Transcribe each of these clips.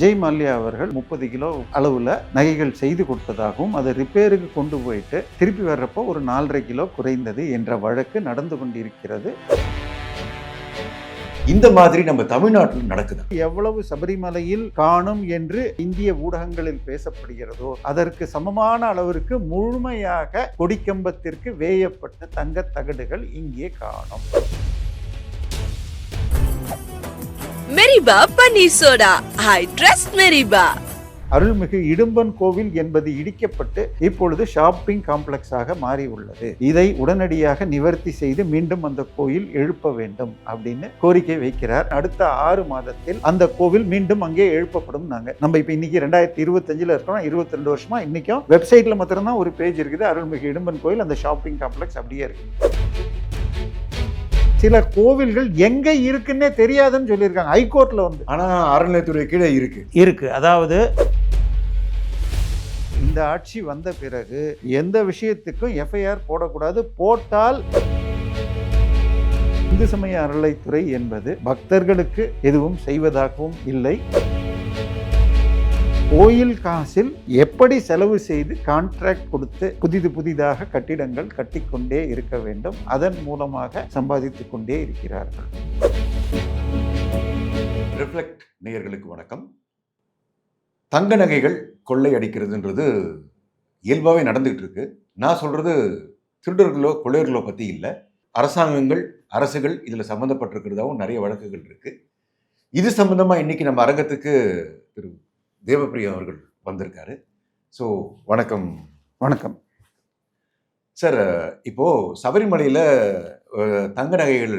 விஜய் மல்யா அவர்கள் முப்பது கிலோ அளவில் நகைகள் செய்து கொடுத்ததாகவும் அதை ரிப்பேருக்கு கொண்டு போயிட்டு திருப்பி வர்றப்போ ஒரு நாலரை கிலோ குறைந்தது என்ற வழக்கு நடந்து கொண்டிருக்கிறது. இந்த மாதிரி நம்ம தமிழ்நாட்டில் நடக்குது? எவ்வளவு சபரிமலையில் காணும் என்று இந்திய ஊடகங்களில் பேசப்படுகிறதோ அதற்கு சமமான அளவிற்கு முழுமையாக கொடிக்கம்பத்திற்கு வேயப்பட்ட தங்கத் தகடுகள் இங்கே காணும். மெரிபா பன்னீர் சோடா. ஐ ட்ரஸ்ட் மெரிபா. அருள்மிகு இடும்பன் கோவில் என்பது இடிக்கப்பட்டு இப்பொழுது ஷாப்பிங் காம்ப்ளெக்ஸாக மாறி உள்ளது இதை உடனடியாக நிவர்த்தி செய்து மீண்டும் அந்த கோயில் எழுப்ப வேண்டும் அப்படின்னு கோரிக்கை வைக்கிறார். அடுத்த ஆறு மாதத்தில் அந்த கோவில் மீண்டும் அங்கே எழுப்பப்படும் நாங்க. நம்ம இப்ப இன்னைக்கு ரெண்டாயிரத்தி இருபத்தஞ்சுல இருக்கோம் இருபத்தி ரெண்டு வருஷமா இன்னைக்கும் வெப்சைட்ல மாத்திரம்தான் ஒரு பேஜ் இருக்குது. அருள்மிகு இடும்பன் கோயில் அந்த ஷாப்பிங் காம்ப்ளெக்ஸ் அப்படியே இருக்கு. சில கோவில்கள் எங்க இருக்குன்னே தெரியாதுன்னு சொல்லியிருக்காங்க. ஹைகோர்ட்ல வந்து. ஆனா அறநிலையத்துறை கீழே இருக்கு. இருக்கு. அதாவது இந்த ஆட்சி வந்த பிறகு எந்த விஷயத்துக்கும் எஃப்ஐஆர் போடக்கூடாது. போட்டால் இந்து சமய அறநிலைத்துறை என்பது பக்தர்களுக்கு எதுவும் செய்வதாகவும் இல்லை. கோயில் காசில் எப்படி செலவு செய்து கான்ட்ராக்ட் கொடுத்து புதிது புதிதாக கட்டிடங்கள் கட்டிக்கொண்டே இருக்க வேண்டும் அதன் மூலமாக சம்பாதித்துக் கொண்டே இருக்கிறார்கள். ரிஃப்ளெக்ட் நேயர்களுக்கு வணக்கம். தங்க நகைகள் கொள்ளை அடிக்கிறதுன்றது இயல்பாகவே நடந்துகிட்டு இருக்கு. நான் சொல்றது திருடர்களோ கொள்ளையர்களோ பற்றி இல்லை. அரசாங்கங்கள் அரசுகள் இதில் சம்மந்தப்பட்டிருக்கிறதாவும் நிறைய வழக்குகள் இருக்கு. இது சம்மந்தமாக இன்னைக்கு நம்ம அரங்கத்துக்கு திரு தேவப்பிரியா அவர்கள் வந்திருக்காரு. ஸோ வணக்கம். வணக்கம். சார் இப்போ சபரிமலையில் தங்க நகைகள்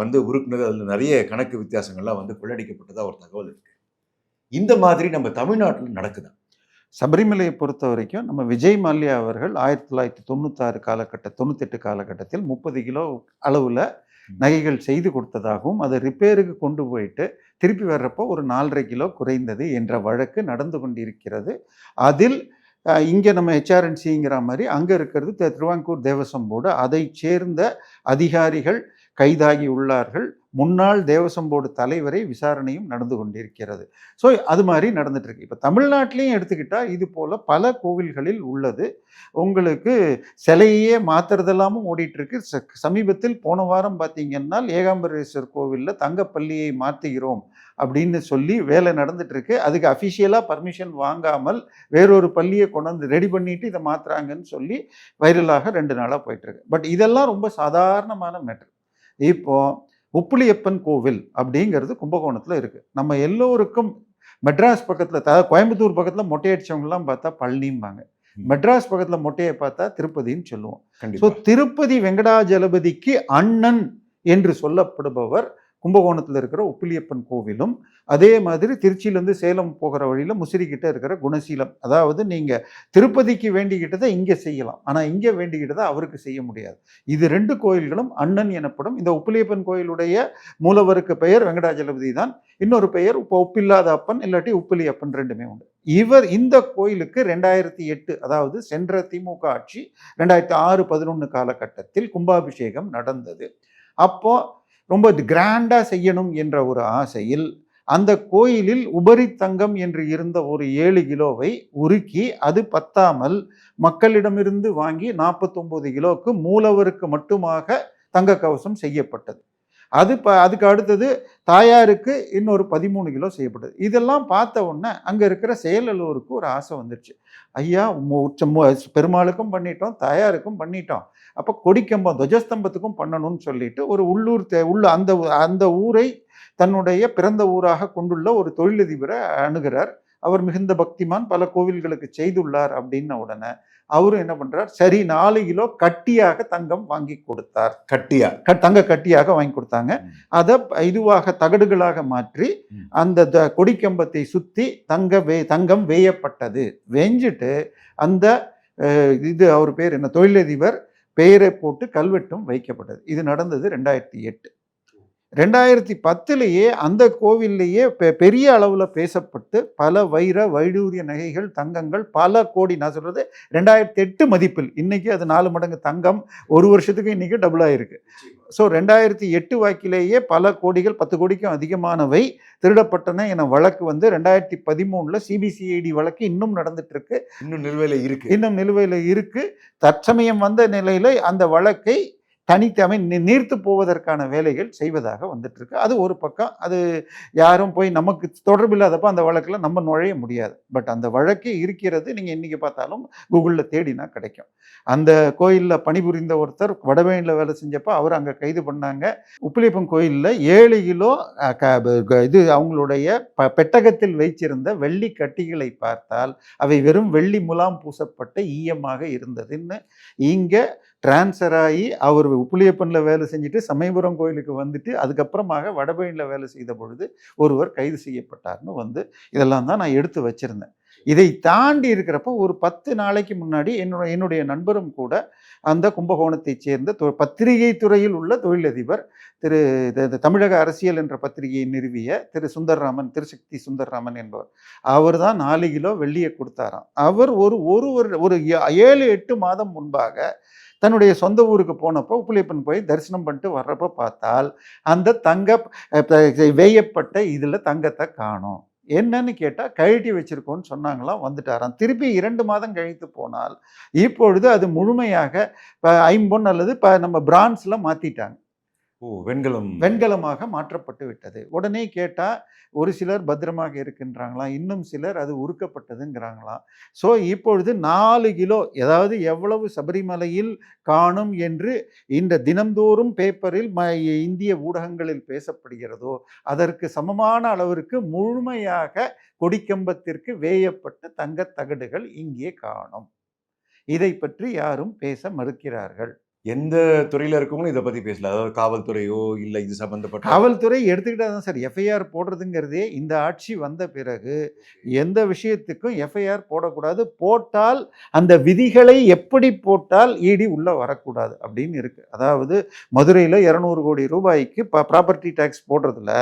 வந்து உருக்குனது அதில் நிறைய கணக்கு வித்தியாசங்கள்லாம் வந்து கொள்ளடிக்கப்பட்டதா ஒரு தகவல் இருக்கு. இந்த மாதிரி நம்ம தமிழ்நாட்டில் நடக்குதா? சபரிமலையை பொறுத்த வரைக்கும் நம்ம விஜய் மல்யா அவர்கள் ஆயிரத்தி தொள்ளாயிரத்தி தொண்ணூத்தாறு காலகட்ட தொண்ணூத்தெட்டு காலகட்டத்தில் முப்பது கிலோ அளவில் நகைகள் செய்து கொடுத்ததாகவும் அதை ரிப்பேருக்கு கொண்டு போயிட்டு திருப்பி வர்றப்போ ஒரு நாலரை கிலோ குறைந்தது என்ற வழக்கு நடந்து கொண்டிருக்கிறது. அதில் இங்கே நம்ம ஹெச்ஆர்என்சிங்கிற மாதிரி அங்கே இருக்கிறது திருவாங்கூர் தேவசம் போர்டு. அதை சேர்ந்த அதிகாரிகள் கைதாகி உள்ளார்கள். முன்னாள் தேவசம் போர்டு தலைவரை விசாரணையும் நடந்து கொண்டிருக்கிறது. ஸோ அது மாதிரி நடந்துட்டு இப்போ தமிழ்நாட்டிலையும் எடுத்துக்கிட்டால் இது போல் பல கோவில்களில் உள்ளது. உங்களுக்கு சிலையே மாற்றுறதெல்லாமும் ஓடிட்டுருக்கு. ச- சமீபத்தில் போன வாரம் பார்த்தீங்கன்னா ஏகாம்பரேஸ்வர் கோவிலில் தங்கப்பள்ளியை மாற்றுகிறோம் அப்படின்னு சொல்லி வேலை நடந்துட்டுருக்கு. அதுக்கு அஃபிஷியலாக பர்மிஷன் வாங்காமல் வேறொரு பள்ளியை கொண்டு வந்து ரெடி பண்ணிவிட்டு இதை மாற்றுறாங்கன்னு சொல்லி வைரலாக ரெண்டு நாளாக போயிட்டுருக்கு. பட் இதெல்லாம் ரொம்ப சாதாரணமான மேட்டர் இப்போது உப்புளியப்பன் கோவில் அப்படிங்கிறது கும்பகோணத்தில் இருக்குது நம்ம எல்லோருக்கும் மெட்ராஸ் பக்கத்தில் த கோயம்புத்தூர் பக்கத்தில் மொட்டையடிச்சவங்கலாம் பார்த்தா பழனிம்பாங்க. மெட்ராஸ் பக்கத்தில் மொட்டையை பார்த்தா திருப்பதின்னு சொல்லுவோம். ஸோ திருப்பதி வெங்கடாஜலபதிக்கு அண்ணன் என்று சொல்லப்படுபவர் கும்பகோணத்தில் இருக்கிற உப்பிலியப்பன் கோவிலும் அதே மாதிரி திருச்சியிலேருந்து சேலம் போகிற வழியில் முசிறிக்கிட்ட இருக்கிற குணசீலம். அதாவது நீங்கள் திருப்பதிக்கு வேண்டிக்கிட்டதை இங்கே செய்யலாம். ஆனால் இங்கே வேண்டிக்கிட்டதை அவருக்கு செய்ய முடியாது. இது ரெண்டு கோயில்களும் அண்ணன் எனப்படும். இந்த உப்பிலியப்பன் கோயிலுடைய மூலவருக்கு பெயர் வெங்கடாஜலபதி தான். இன்னொரு பெயர் இப்போ உப்பில்லாத அப்பன் இல்லாட்டி உப்பிலியப்பன் ரெண்டுமே உண்டு. இவர் இந்த கோயிலுக்கு ரெண்டாயிரத்தி எட்டு அதாவது சென்ற திமுக ஆட்சி ரெண்டாயிரத்தி ஆறு பதினொன்று காலகட்டத்தில் கும்பாபிஷேகம் நடந்தது. அப்போது ரொம்ப கிராண்டாக செய்யணும் என்ற ஒரு ஆசையில் அந்த கோயிலில் உபரி தங்கம் என்று இருந்த ஒரு ஏழு கிலோவை உருக்கி அது பத்தாமல் மக்களிடமிருந்து வாங்கி நாற்பத்தொம்போது கிலோவுக்கு மூலவருக்கு மட்டுமாக தங்க கவசம் செய்யப்பட்டது. அது ப அதுக்கு அடுத்தது தாயாருக்கு இன்னொரு பதிமூணு கிலோ செய்யப்பட்டது. இதெல்லாம் பார்த்த உடனே அங்கே இருக்கிற செயலலூருக்கு ஒரு ஆசை வந்துடுச்சு ஐயா பெருமாளுக்கும் பண்ணிட்டோம் தாயாருக்கும் பண்ணிட்டோம். அப்போ கொடிக்கம்பம் துவஜஸ்தம்பத்துக்கும் பண்ணணும்னு சொல்லிட்டு ஒரு உள்ளூர் தே உள்ள அந்த அந்த ஊரை தன்னுடைய பிறந்த ஊராக கொண்டுள்ள ஒரு தொழிலதிபரை அணுகிறார். அவர் மிகுந்த பக்திமான் பல கோவில்களுக்கு செய்துள்ளார் அப்படின்ன உடனே அவரும் என்ன பண்றார்? சரி நாலு கிலோ கட்டியாக தங்கம் வாங்கி கொடுத்தார். கட்டியா? க- தங்க கட்டியாக வாங்கி கொடுத்தாங்க. அதை இதுவாக தகடுகளாக மாற்றி. அந்த த- கொடிக்கம்பத்தை சுத்தி தங்க வே தங்கம் வேயப்பட்டது. வேஞ்சிட்டு அந்த இது அவர் பேர் என்ன? தொழிலதிபர் பெயரை போட்டு கல்வெட்டும் வைக்கப்பட்டது. இது நடந்தது ரெண்டாயிரத்தி எட்டு. ரெண்டாயிரத்தி பத்துலேயே அந்த கோவில்லையே பெரிய அளவில் பேசப்பட்டு பல வைர வைடூரிய நகைகள் தங்கங்கள் பல கோடி நான் சொல்றது ரெண்டாயிரத்தி எட்டு மதிப்பில். இன்னைக்கு அது நாலு மடங்கு தங்கம் ஒரு வருஷத்துக்கு இன்னைக்கு டபுள் ஆயிருக்கு. ஸோ ரெண்டாயிரத்தி எட்டு வாக்கிலேயே பல கோடிகள் பத்து கோடிக்கும் அதிகமானவை திருடப்பட்டன என வழக்கு வந்து ரெண்டாயிரத்தி பதிமூணுல சிபிசிஐடி வழக்கு இன்னும் நடந்துட்டு இருக்கு இன்னும் நிலுவையில இருக்கு. இன்னும் நிலுவையில் இருக்கு. தற்சமயம் வந்த நிலையில அந்த வழக்கை தனித்தமை நி- நீர்த்து போவதற்கான வேலைகள் செய்வதாக வந்துட்டு இருக்கு அது ஒரு பக்கம். அது யாரும் போய் நமக்கு தொடர்பு இல்லாதப்போ அந்த வழக்கில் நம்ம நுழைய முடியாது. பட் அந்த வழக்கு இருக்கிறது நீங்கள் இன்றைக்கி பார்த்தாலும் கூகுளில் தேடினா கிடைக்கும். அந்த கோயிலில் பணிபுரிந்த ஒருத்தர் வடவேணியில் வேலை செஞ்சப்போ அவர் அங்கே கைது பண்ணாங்க. உப்பிலியப்பன் கோயிலில் ஏழு கிலோ க- க- இது அவங்களுடைய ப பெட்டகத்தில் வைச்சிருந்த வெள்ளி கட்டிகளை பார்த்தால் அவை வெறும் வெள்ளி முலாம் பூசப்பட்ட ஈயமாக இருந்ததுன்னு இங்கே டிரான்ஸ்ஃபர் ஆகி அவர் உப்புளியப்பனில் வேலை செஞ்சுட்டு சமயபுரம் கோயிலுக்கு வந்துட்டு அதுக்கப்புறமாக வடபழனியில் வேலை செய்த பொழுது ஒருவர் கைது செய்யப்பட்டார்னு வந்து இதெல்லாம் தான் நான் எடுத்து வச்சிருந்தேன். இதை தாண்டி இருக்கிறப்ப ஒரு பத்து நாளைக்கு முன்னாடி என்னோட என்னுடைய நண்பரும் கூட அந்த கும்பகோணத்தைச் சேர்ந்த தொ- பத்திரிகை துறையில் உள்ள தொழிலதிபர் திரு தமிழக அரசியல் என்ற பத்திரிகையை நிறுவிய திரு சுந்தர்ராமன் திருசக்தி சுந்தர்ராமன் என்பவர். அவர் தான் நாலு கிலோ வெள்ளியை கொடுத்தாராம். அவர் ஒரு ஒரு ஒரு ஒரு ஏழு எட்டு மாதம் முன்பாக தன்னுடைய சொந்த ஊருக்கு போனப்போ உப்புலியப்பன் போய் தரிசனம் பண்ணிட்டு வர்றப்போ பார்த்தால் அந்த தங்க வேயப்பட்ட இதில் தங்கத்தை காணும். என்னன்னு கேட்டால் கழட்டி வச்சிருக்கோன்னு சொன்னாங்களாம் வந்துட்டாராம். திருப்பி இரண்டு மாதம் கழித்து போனால் இப்பொழுது அது முழுமையாக இப்போ ஐம்பொன் அல்லது இப்போ நம்ம பிரான்ஸில் மாற்றிட்டாங்க வெண்கலம். வெண்கலமாக மாற்றப்பட்டு விட்டது. உடனே கேட்டால் ஒரு சிலர் பத்திரமாக இருக்கின்றாங்களாம். இன்னும் சிலர் அது உருக்கப்பட்டதுங்கிறாங்களாம். ஸோ இப்பொழுது நாலு கிலோ ஏதாவது எவ்வளவு சபரிமலையில் காணும் என்று இந்த தினந்தோறும் பேப்பரில் ம இந்திய ஊடகங்களில் பேசப்படுகிறதோ அதற்கு சமமான அளவிற்கு முழுமையாக கொடிக்கம்பத்திற்கு வேயப்பட்ட தங்கத் தகடுகள் இங்கே காணும். இதை பற்றி யாரும் பேச மறுக்கிறார்கள். எந்த துறையில இருக்கவங்களும் இதை பத்தி பேசல. அதாவது காவல்துறையோ இல்ல இது சம்பந்தப்பட்ட காவல்துறை எடுத்துக்கிட்டா தான் சார். எஃப்ஐஆர் போடுறதுங்கிறதே இந்த ஆட்சி வந்த பிறகு எந்த விஷயத்துக்கும் எஃப்ஐஆர் போடக்கூடாது. போட்டால் அந்த விதிகளை எப்படி போட்டால் இடி உள்ள வரக்கூடாது அப்படின்னு இருக்கு. அதாவது மதுரையில் இரநூறு கோடி ரூபாய்க்கு ப்ராப்பர்ட்டி டேக்ஸ் போடுறதுல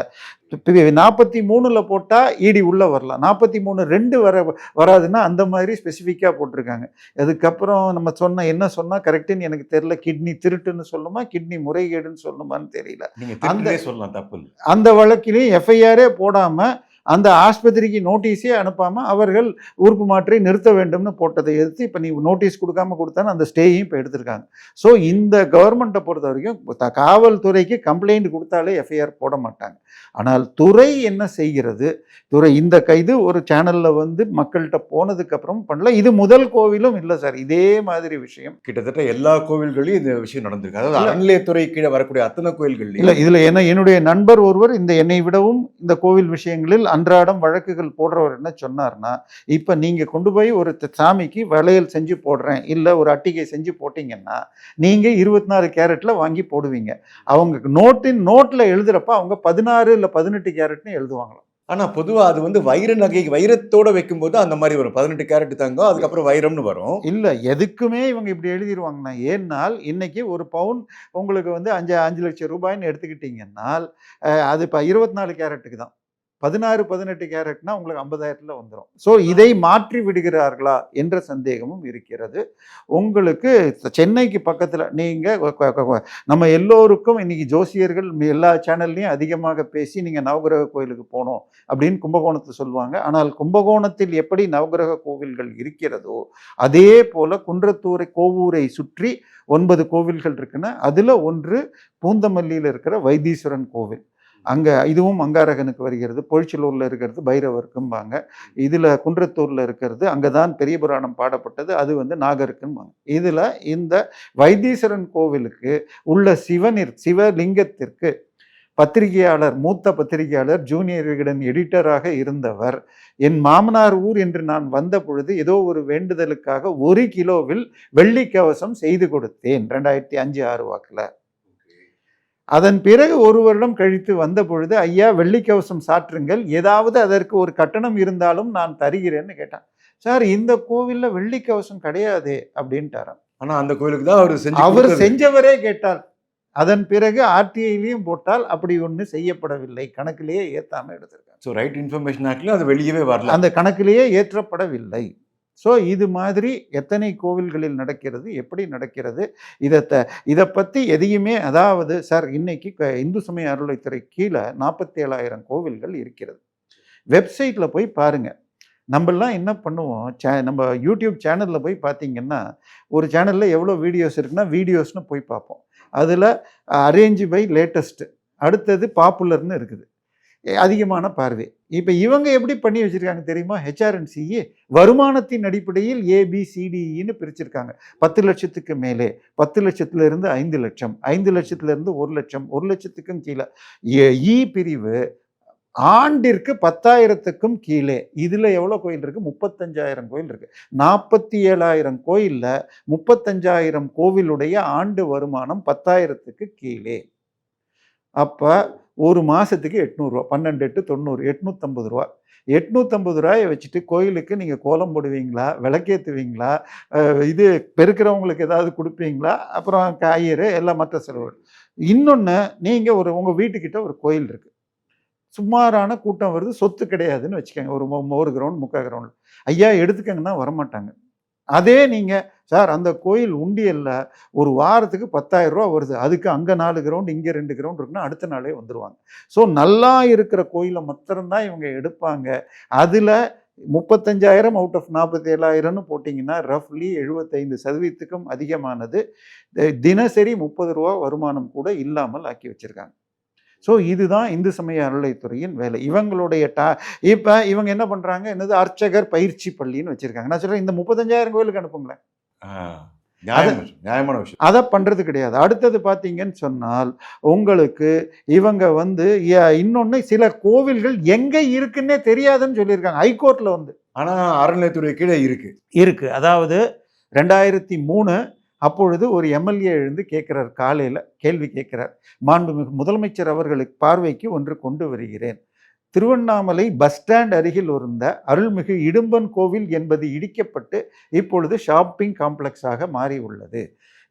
நாற்பத்தி மூணுல போட்டால் இடி உள்ள வரலாம். நாற்பத்தி மூணு ரெண்டு வர வராதுன்னா அந்த மாதிரி ஸ்பெசிஃபிக்காக போட்டிருக்காங்க. அதுக்கப்புறம் நம்ம சொன்ன என்ன சொன்னால் கரெக்டுன்னு எனக்கு தெரியல. கிட்னி திருட்டுன்னு சொல்லணுமா கிட்னி முறைகேடுன்னு சொல்லணுமான்னு தெரியல. திருட்டிலே சொல்லலாம் தப்பு அந்த வழக்கிலையும் எஃப்ஐஆரே போடாம அந்த ஆஸ்பத்திரிக்கு நோட்டீஸே அனுப்பாம அவர்கள் உறுப்பு மாற்றி நிறுத்த வேண்டும்னு போட்டதை எதிர்த்து இப்போ நீ நோட்டீஸ் கொடுக்காம கொடுத்தான்னு அந்த ஸ்டேயும் இப்போ எடுத்திருக்காங்க. ஸோ இந்த கவர்மெண்ட்டை பொறுத்த வரைக்கும் காவல்துறைக்கு கம்ப்ளைண்ட் கொடுத்தாலே எஃப்ஐஆர் போட மாட்டாங்க. ஆனால் துறை என்ன செய்கிறது? துறை இந்த கைது ஒரு சேனல்ல வந்து மக்கள்கிட்ட போனதுக்கு அப்புறம் பண்ணல. இது முதல் கோவிலும் இல்லை சார். இதே மாதிரி விஷயம். கிட்டத்தட்ட எல்லா கோவில்களையும் இந்த விஷயம் நடந்திருக்கு. அதாவது இல்ல. அறநிலையத்துறை கீழே வரக்கூடிய அத்தனை இல்ல கோயில்கள்லையும் இதுல என்ன என்னுடைய நண்பர் ஒருவர் இந்த என்னை விடவும் இந்த கோவில் விஷயங்களில் அன்றாடம் வழக்குகள் போடுறவர் என்ன சொன்னார்னா இப்ப நீங்க கொண்டு போய் ஒரு சாமிக்கு வளையல் செஞ்சு போடுறேன் இல்ல ஒரு அட்டிகை செஞ்சு போட்டீங்கன்னா நீங்க இருபத்தி நாலு கேரட்ல வாங்கி போடுவீங்க. அவங்க நோட்டின் நோட்ல எழுதுறப்ப அவங்க பதினாறு இல்ல பதினெட்டு கேரட்னு எழுதுவாங்களாம். ஆனா பொதுவா அது வந்து வைர நகை வைரத்தோட வைக்கும்போது அந்த மாதிரி வரும். பதினெட்டு கேரட் தங்கம் அதுக்கப்புறம் வைரம்னு வரும். இல்ல எதுக்குமே இவங்க இப்படி எழுதிருவாங்கண்ணா ஏன்னால் இன்னைக்கு ஒரு பவுன் உங்களுக்கு வந்து அஞ்சு அஞ்சு லட்சம் ரூபாய்ன்னு எடுத்துக்கிட்டீங்கன்னால் அது இப்போ இருபத்தி நாலு கேரட்டுக்கு தான். பதினாறு பதினெட்டு கேரட்னா உங்களுக்கு ஐம்பதாயிரத்துல வந்துடும் ஸோ இதை மாற்றி விடுகிறார்களா என்ற சந்தேகமும் இருக்கிறது. உங்களுக்கு சென்னைக்கு பக்கத்தில் நீங்கள் நம்ம எல்லோருக்கும் இன்னைக்கு ஜோசியர்கள் எல்லா சேனல்லையும் அதிகமாக பேசி நீங்கள் நவகிரக கோயிலுக்கு போகணும் அப்படின்னு கும்பகோணத்தை சொல்லுவாங்க. ஆனால் கும்பகோணத்தில் எப்படி நவகிரக கோவில்கள் இருக்கிறதோ அதே போல குன்றத்தூரை கோவூரை சுற்றி ஒன்பது கோவில்கள் இருக்குன்னா அதில் ஒன்று பூந்தமல்லியில் இருக்கிற வைத்தீஸ்வரன் கோவில். அங்கே இதுவும் அங்காரகனுக்கு வருகிறது. பொழிச்சலூரில் இருக்கிறது பைரவருக்கும்பாங்க. இதில் குன்றத்தூரில் இருக்கிறது அங்கே தான் பெரிய புராணம் பாடப்பட்டது. அது வந்து நாகருக்கும்பாங்க. இதில் இந்த வைத்தீஸ்வரன் கோவிலுக்கு உள்ள சிவனிற் சிவலிங்கத்திற்கு பத்திரிகையாளர் மூத்த பத்திரிகையாளர் ஜூனியர் விகடன் எடிட்டராக இருந்தவர். என் மாமனார் ஊர் என்று நான் வந்த பொழுது ஏதோ ஒரு வேண்டுதலுக்காக ஒரு கிலோவில் வெள்ளி கவசம் செய்து கொடுத்தேன். ரெண்டாயிரத்தி அஞ்சு ஆறு வாக்கில். அதன் பிறகு ஒரு வருடம் கழித்து வந்த பொழுது ஐயா வெள்ளி கவசம் சாற்றுங்கள். ஏதாவது அதற்கு ஒரு கட்டணம் இருந்தாலும் நான் தருகிறேன்னு கேட்டான். சார் இந்த கோவில்ல வெள்ளி கவசம் கிடையாதே அப்படின்ட்டாராம். ஆனா அந்த கோயிலுக்கு தான் அவர் அவர். செஞ்சவரே கேட்டார். அதன் பிறகு ஆர்டிஐலையும் போட்டால் அப்படி ஒன்று செய்யப்படவில்லை. கணக்கிலேயே ஏற்றாமல் எடுத்திருக்காங்க. ஸோ ரைட் இன்ஃபர்மேஷன் ஆக்டில் அது வெளியவே வரல. அந்த கணக்கிலேயே ஏற்றப்படவில்லை. ஸோ இது மாதிரி எத்தனை கோவில்களில் நடக்கிறது எப்படி நடக்கிறது இதை த இதை பற்றி எதையுமே அதாவது சார் இன்னைக்கு க- இந்து சமய அருளைத்துறை கீழே நாற்பத்தி ஏழாயிரம் கோவில்கள் இருக்கிறது. வெப்சைட்டில் போய் பாருங்கள் நம்மெல்லாம் என்ன பண்ணுவோம் சே நம்ம யூடியூப் சேனலில் போய் பார்த்தீங்கன்னா ஒரு சேனலில் எவ்வளோ வீடியோஸ் இருக்குன்னா வீடியோஸ்னு போய் பார்ப்போம் அதில் அரேஞ்ச் பை லேட்டஸ்ட்டு அடுத்தது பாப்புலர்னு இருக்குது. அதிகமான பார்வை. இப்போ இவங்க எப்படி பண்ணி வச்சுருக்காங்க தெரியுமா? ஹெச்ஆர்என்சிஇ வருமானத்தின் அடிப்படையில் ஏபிசிடிஇன்னு e பிரிச்சிருக்காங்க. பத்து லட்சத்துக்கு மேலே பத்து லட்சத்துலேருந்து ஐந்து லட்சம் ஐந்து லட்சத்துலேருந்து ஒரு லட்சம் ஒரு லட்சத்துக்கும் கீழே. இ e பிரிவு ஆண்டிற்கு பத்தாயிரத்துக்கும் கீழே. இதில் எவ்வளோ கோயில் இருக்குது முப்பத்தஞ்சாயிரம் கோயில் இருக்குது நாற்பத்தி ஏழாயிரம் கோயிலில் முப்பத்தஞ்சாயிரம் கோவிலுடைய ஆண்டு வருமானம் பத்தாயிரத்துக்கு கீழே. அப்போ ஒரு மாதத்துக்கு எட்நூறுரூவா பன்னெண்டு எட்டு தொண்ணூறு எட்நூற்றம்பது ரூபா. எட்நூற்றம்பது ரூபாயை வச்சுட்டு கோயிலுக்கு நீங்கள் கோலம் போடுவீங்களா விளக்கேற்றுவீங்களா இது பெருக்கிறவங்களுக்கு ஏதாவது கொடுப்பீங்களா அப்புறம் காய்கறி எல்லாம் மற்ற செலவுகள் இன்னொன்று நீங்கள் ஒரு உங்கள் வீட்டுக்கிட்ட ஒரு கோயில் இருக்குது சுமாரான கூட்டம் வருது சொத்து கிடையாதுன்னு வச்சுக்கோங்க. ஒரு மொ- ஒரு கிரவுண்ட் முக்கால் கிரவுண்ட். ஐயா எடுத்துக்கங்கன்னா வரமாட்டாங்க. அதே நீங்கள் சார் அந்த கோயில் உண்டியலில் ஒரு வாரத்துக்கு பத்தாயிரம் ரூபா வருது. அதுக்கு அங்கே நாலு கிரவுண்ட் இங்கே ரெண்டு கிரவுண்ட் இருக்குன்னா அடுத்த நாளே வந்துடுவாங்க ஸோ நல்லா இருக்கிற கோயிலை மாத்திரம்தான் இவங்க எடுப்பாங்க. அதில் முப்பத்தஞ்சாயிரம் அவுட் ஆஃப் நாற்பத்தி ஏழாயிரம்னு போட்டிங்கன்னா ரஃப்லி எழுபத்தைந்து சதவீதத்துக்கும் அதிகமானது. தினசரி முப்பது ரூபா வருமானம் கூட இல்லாமல் ஆக்கி வச்சுருக்காங்க. ஸோ இதுதான் இந்து சமய அறநிலைத்துறையின் வேலை. இவங்களுடைய டா இப்போ இவங்க என்ன பண்ணுறாங்க என்னது? அர்ச்சகர் பயிற்சி பள்ளின்னு வச்சுருக்காங்க. நான் சொல்கிறேன் இந்த முப்பத்தஞ்சாயிரம் கோயிலுக்கு அனுப்புங்களேன். நியாயமான விஷயம். அதை பண்ணுறது கிடையாது. அடுத்தது பார்த்தீங்கன்னு சொன்னால் உங்களுக்கு இவங்க வந்து இன்னொன்று சில கோவில்கள் எங்கே இருக்குன்னே தெரியாதுன்னு சொல்லியிருக்காங்க. ஹைகோர்ட்டில் வந்து. ஆனா அறநிலையத்துறை கீழே இருக்கு. இருக்கு. அதாவது ரெண்டாயிரத்தி மூணு அப்பொழுது ஒரு எம்எல்ஏ எழுந்து கேட்குறார் காலையில் கேள்வி கேட்குறார். மாண்புமிகு முதலமைச்சர் அவர்களுக்கு பார்வைக்கு ஒன்று கொண்டு வருகிறேன். திருவண்ணாமலை பஸ் ஸ்டாண்ட் அருகில் இருந்த அருள்மிகு இடும்பன் கோவில் என்பது இடிக்கப்பட்டு இப்பொழுது ஷாப்பிங் காம்ப்ளெக்ஸாக மாறியுள்ளது.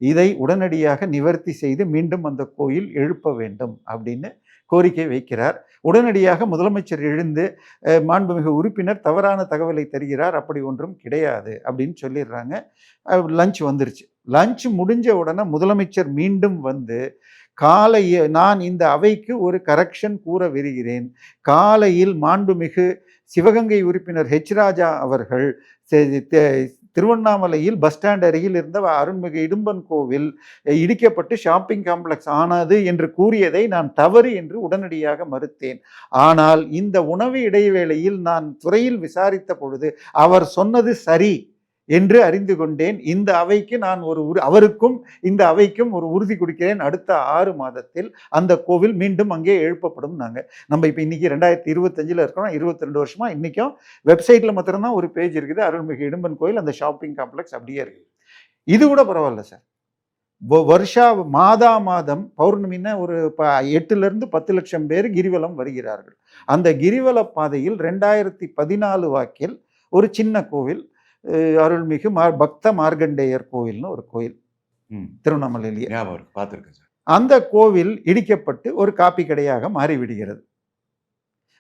இதை உடனடியாக நிவர்த்தி செய்து மீண்டும் அந்த கோயில் எழுப்ப வேண்டும் அப்படின்னு கோரிக்கை வைக்கிறார். உடனடியாக முதலமைச்சர் எழுந்து மாண்புமிகு உறுப்பினர் தவறான தகவலை தருகிறார் அப்படி ஒன்றும் கிடையாது அப்படின்னு சொல்லிடுறாங்க. லஞ்ச் வந்துருச்சு. லஞ்ச் முடிஞ்ச உடனே முதலமைச்சர் மீண்டும் வந்து காலை நான் இந்த அவைக்கு ஒரு கரெக்ஷன் கூற விருகிறேன். காலையில் மாண்புமிகு சிவகங்கை உறுப்பினர் ஹெச் ராஜா அவர்கள் செ- திருவண்ணாமலையில் பஸ் ஸ்டாண்ட் அருகில் இருந்த அருண்மிகு இடும்பன் கோவில் இடிக்கப்பட்டு ஷாப்பிங் காம்ப்ளெக்ஸ் ஆனது என்று கூறியதை நான் தவறு என்று உடனடியாக மறுத்தேன். ஆனால் இந்த உணவு இடைவேளையில் நான் துறையில் விசாரித்த பொழுது அவர் சொன்னது சரி. என்று அறிந்து கொண்டேன். இந்த அவைக்கு நான் ஒரு அவருக்கும் இந்த அவைக்கும் ஒரு உறுதி கொடுக்கிறேன். அடுத்த ஆறு மாதத்தில் அந்த கோவில் மீண்டும் அங்கே எழுப்பப்படும் நாங்கள் நம்ம இப்போ இன்னைக்கு ரெண்டாயிரத்தி இருபத்தஞ்சில் இருக்கிறோம். இருபத்தி ரெண்டு வருஷமா இன்றைக்கும் வெப்சைட்டில் மாத்திரம்தான் ஒரு பேஜ் இருக்குது. அருள்மிகு இடும்பன் கோயில் அந்த ஷாப்பிங் காம்ப்ளெக்ஸ் அப்படியே இருக்குது இது கூட பரவாயில்ல சார். வருஷா மாதா மாதம் பௌர்ணமின்னா ஒரு ப எட்டுலேருந்து பத்து லட்சம் பேர் கிரிவலம் வருகிறார்கள். அந்த கிரிவல பாதையில் ரெண்டாயிரத்தி பதினாலு வாக்கில் ஒரு சின்ன கோவில் அருள்மிகு மா பக்த மார்க்கண்டேயர் கோவில்னு ஒரு கோயில். திருவண்ணாமலையிலேயே. பார்த்துருக்கேன் சார். அந்த கோவில் இடிக்கப்பட்டு ஒரு காப்பி கடையாக மாறிவிடுகிறது.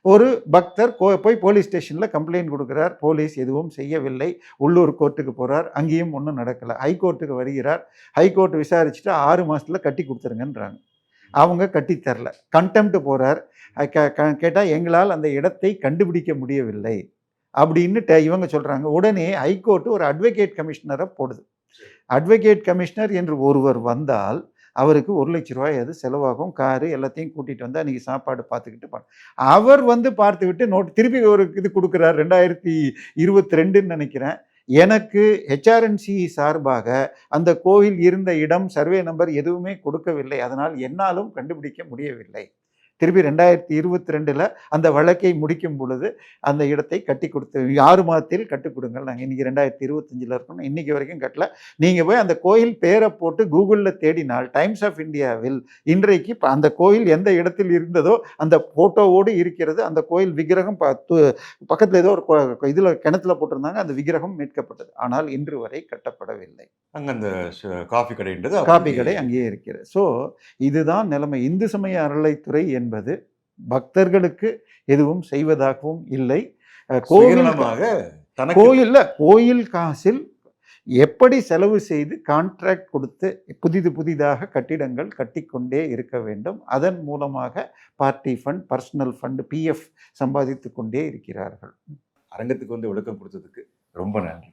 ஒரு பக்தர் கோ போய் போலீஸ் ஸ்டேஷனில் கம்ப்ளைண்ட் கொடுக்குறார். போலீஸ் எதுவும் செய்யவில்லை. உள்ளூர் கோர்ட்டுக்கு போகிறார் அங்கேயும் ஒன்றும் நடக்கலை. ஹைகோர்ட்டுக்கு வருகிறார். ஹைகோர்ட் விசாரிச்சுட்டு ஆறு மாதத்தில் கட்டி கொடுத்துருங்கன்றாங்க. அவங்க கட்டி தரல. கண்டெம்ட் போகிறார் கேட்டால் எங்களால் அந்த இடத்தை கண்டுபிடிக்க முடியவில்லை. அப்படின்னுட்டு இவங்க சொல்கிறாங்க உடனே ஹைகோர்ட்டு ஒரு அட்வொகேட் கமிஷனரை போடுது. அட்வொகேட் கமிஷனர் என்று ஒருவர் வந்தால் அவருக்கு ஒரு லட்ச ரூபாய் அது செலவாகும். காரு எல்லாத்தையும் கூட்டிகிட்டு வந்து அன்றைக்கி சாப்பாடு பார்த்துக்கிட்டு பா அவர் வந்து பார்த்து விட்டு நோட் திருப்பி ஒரு இது கொடுக்குறார். ரெண்டாயிரத்தி இருபத்தி ரெண்டுன்னு நினைக்கிறேன். எனக்கு ஹெச்ஆர்என்சி சார்பாக அந்த கோவில் இருந்த இடம் சர்வே நம்பர் எதுவுமே கொடுக்கவில்லை. அதனால் என்னாலும் கண்டுபிடிக்க முடியவில்லை. திருப்பி ரெண்டாயிரத்தி இருபத்தி ரெண்டில் அந்த வழக்கை முடிக்கும் பொழுது அந்த இடத்தை கட்டி கொடுத்து ஆறு மாதத்தில் கட்டிக் கொடுங்கள். நாங்கள் இன்றைக்கி ரெண்டாயிரத்தி இருபத்தஞ்சில் இருக்கணும் இன்றைக்கி வரைக்கும் கட்டல. நீங்கள் போய் அந்த கோயில் பேரை போட்டு கூகுளில் தேடினால் டைம்ஸ் ஆஃப் இந்தியாவில் இன்றைக்கு அந்த கோயில் எந்த இடத்தில் இருந்ததோ அந்த ஃபோட்டோவோடு இருக்கிறது அந்த கோயில் விக்கிரகம் பக்கத்தில் ஏதோ ஒரு இதில் கிணத்துல போட்டிருந்தாங்க அந்த விக்கிரகம் மீட்கப்பட்டது. ஆனால் இன்று வரை கட்டப்படவில்லை. அங்க அந்த காஃபி கடைன்றது அப்படியே கடை அங்கேயே இருக்கிறது. ஸோ இதுதான் நிலைமை. இந்து சமய அறநிலைத்துறை என்பது பக்தர்களுக்கு எதுவும் செய்வதாகவும் இல்லை. அஹ் கோவில் சுயநலமாக தனக்கு கோயில்ல கோயில் காசில் எப்படி செலவு செய்து கான்ட்ராக்ட் கொடுத்து புதிது புதிதாக கட்டிடங்கள் கட்டிக்கொண்டே இருக்க வேண்டும். அதன் மூலமாக party fund personal fund PF சம்பாதித்து கொண்டே இருக்கிறார்கள். அரங்கத்துக்கு வந்து விளக்கம் கொடுத்ததுக்கு ரொம்ப நன்றி.